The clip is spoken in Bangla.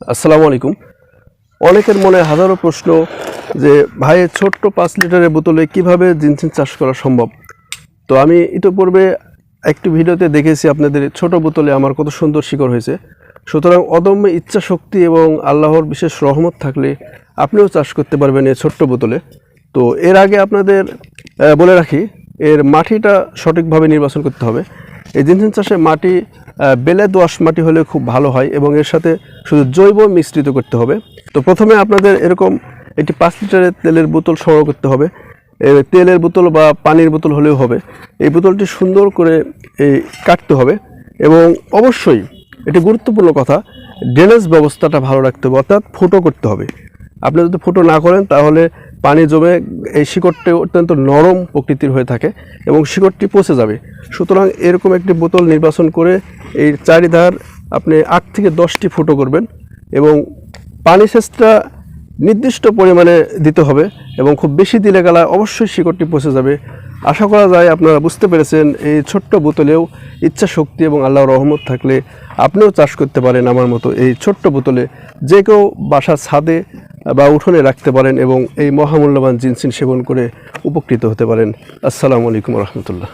আসসালামু আলাইকুম। অনেকের মনে হাজারো প্রশ্ন যে, ভাই ছোট্ট পাঁচ লিটারের বোতলে কীভাবে জিনসিন চাষ করা সম্ভব? তো আমি ইতোপূর্বে একটি ভিডিওতে দেখেছি আপনাদের ছোট বোতলে আমার কত সুন্দর শিকড় হয়েছে। সুতরাং অদম্য ইচ্ছা শক্তি এবং আল্লাহর বিশেষ রহমত থাকলে আপনিও চাষ করতে পারবেন এই ছোট্ট বোতলে। তো এর আগে আপনাদের বলে রাখি, এর মাটিটা সঠিকভাবে নির্বাচন করতে হবে। এই জিনসিন চাষে মাটি বেলে দোআঁশ মাটি হলে খুব ভালো হয় এবং এর সাথে শুধু জৈব মিশ্রিত করতে হবে। তো প্রথমে আপনাদের এরকম একটি পাঁচ লিটারের তেলের বোতল সংগ্রহ করতে হবে। তেলের বোতল বা পানির বোতল হলেও হবে। এই বোতলটি সুন্দর করে এই কাটতে হবে এবং অবশ্যই এটি গুরুত্বপূর্ণ কথা, ড্রেনেজ ব্যবস্থাটা ভালো রাখতে হবে, অর্থাৎ ফুটো করতে হবে। আপনি যদি ফুটো না করেন তাহলে পানি জমে এই শিকড়টি অত্যন্ত নরম প্রকৃতির হয়ে থাকে এবং শিকড়টি পচে যাবে। সুতরাং এরকম একটি বোতল নির্বাচন করে এই চারিধার আপনি আট থেকে দশটি ফুটো করবেন এবং পানি সেচটা নির্দিষ্ট পরিমাণে দিতে হবে এবং খুব বেশি দিলে গেলা অবশ্যই শিকড়টি পচে যাবে। আশা করা যায় আপনারা বুঝতে পেরেছেন এই ছোট্ট বোতলেও ইচ্ছা শক্তি এবং আল্লাহর রহমত থাকলে আপনিও চাষ করতে পারেন আমার মতো এই ছোট্ট বোতলে। যে কেউ বাসার ছাদে বা উঠোনে রাখতে পারেন এবং এই মহামূল্যবান জিনসিন সেবন করে উপকৃত হতে পারেন। আসসালামু আলাইকুম রহমতুল্লাহ।